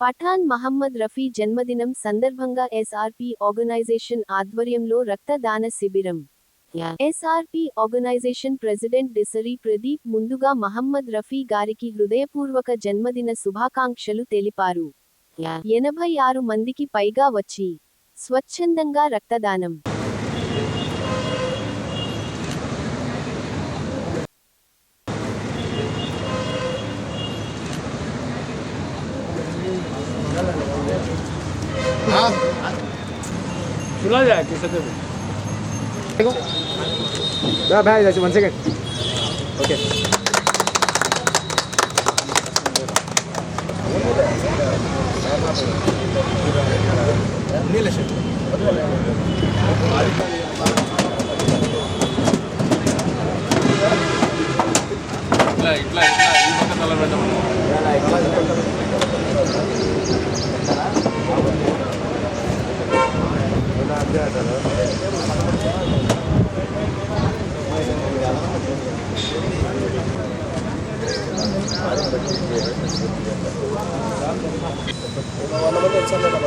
పఠాన్ మహమ్మద్ రఫీ జన్మదినం సందర్భంగా SRP organisation ఆధ్వర్యంలో రక్తదాన శిబిరం. SRP organisation president Disari Pradeep ముందుగా మహమ్మద్ రఫీ గారికి హృదయపూర్వక జన్మదిన శుభాకాంక్షలు తెలిపారు. ఎనభై ఆరు మందికి పైగా వచ్చి స్వచ్ఛందంగా రక్తదానం. শোনা যায় কি সাথে ভাই যাচ্ছি ওয়ান সেকেন্ড ওকে নীল এসে ఇట్లా ఇట్లా ఈ పక్క తల పెట్టమన్నా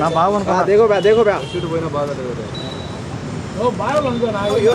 నా బాగున్నా దేగో బ్యా దేగో బ్యా ఓ బాగా ఉంది నా నా రఘు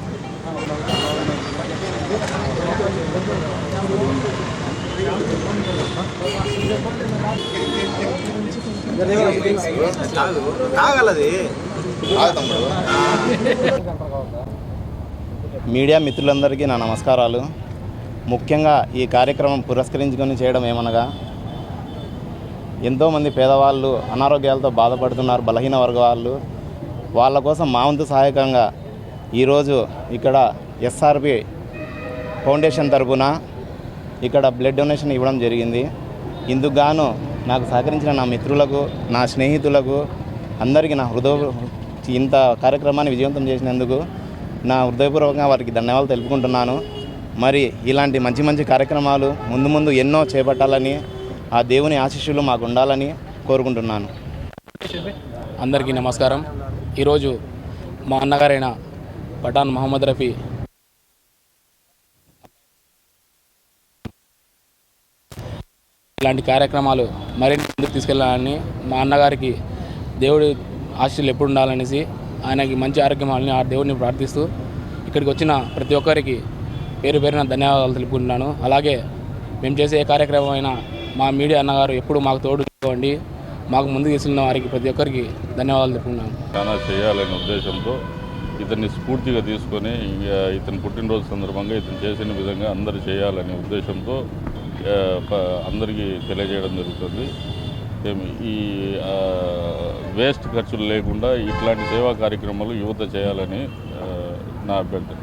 మీడియా మిత్రులందరికీ నా నమస్కారాలు. ముఖ్యంగా ఈ కార్యక్రమం పురస్కరించుకొని చేయడం ఏమనగా ఎంతోమంది పేదవాళ్ళు అనారోగ్యాలతో బాధపడుతున్నారు బలహీన వర్గ వాళ్ళు వాళ్ళ కోసం మా వంతు సహాయకంగా ఈరోజు ఇక్కడ ఎస్ఆర్పి ఫౌండేషన్ తరఫున ఇక్కడ బ్లడ్ డొనేషన్ ఇవ్వడం జరిగింది. ఇందుకు గాను నాకు సహకరించిన నా మిత్రులకు నా స్నేహితులకు అందరికీ నా హృదయ ఇంత కార్యక్రమాన్ని విజయవంతం చేసినందుకు నా హృదయపూర్వకంగా వారికి ధన్యవాదాలు తెలుపుకుంటున్నాను. మరి ఇలాంటి మంచి మంచి కార్యక్రమాలు ముందు ముందు ఎన్నో చేపట్టాలని ఆ దేవుని ఆశీస్సులు మాకు ఉండాలని కోరుకుంటున్నాను. అందరికీ నమస్కారం. ఈరోజు మా అన్నగారైన పఠాన్ మహమ్మద్ రఫీ ఇలాంటి కార్యక్రమాలు మరిన్ని ముందుకు తీసుకెళ్ళాలని మా అన్నగారికి దేవుడి ఆశీస్సులు ఎప్పుడు ఉండాలనేసి ఆయనకి మంచి ఆరోగ్యమాలని ఆ దేవుడిని ప్రార్థిస్తూ ఇక్కడికి వచ్చిన ప్రతి ఒక్కరికి పేరు పేరున ధన్యవాదాలు తెలుపుకుంటున్నాను. అలాగే మేము చేసే ఏ కార్యక్రమం అయినా మా మీడియా అన్నగారు ఎప్పుడు మాకు తోడు మాకు ముందు తీసుకున్న వారికి ప్రతి ఒక్కరికి ధన్యవాదాలు తెలుపుకున్నాను చాలా చేయాలనే ఉద్దేశంతో ఇతన్ని స్ఫూర్తిగా తీసుకొని ఇంకా ఇతని పుట్టినరోజు సందర్భంగా ఇతను చేసిన విధంగా అందరూ చేయాలనే ఉద్దేశంతో అందరికీ తెలియజేయడం జరుగుతుంది. ఈ వేస్ట్ ఖర్చులు లేకుండా ఇట్లాంటి సేవా కార్యక్రమాలు యువత చేయాలని నా అభ్యర్థన.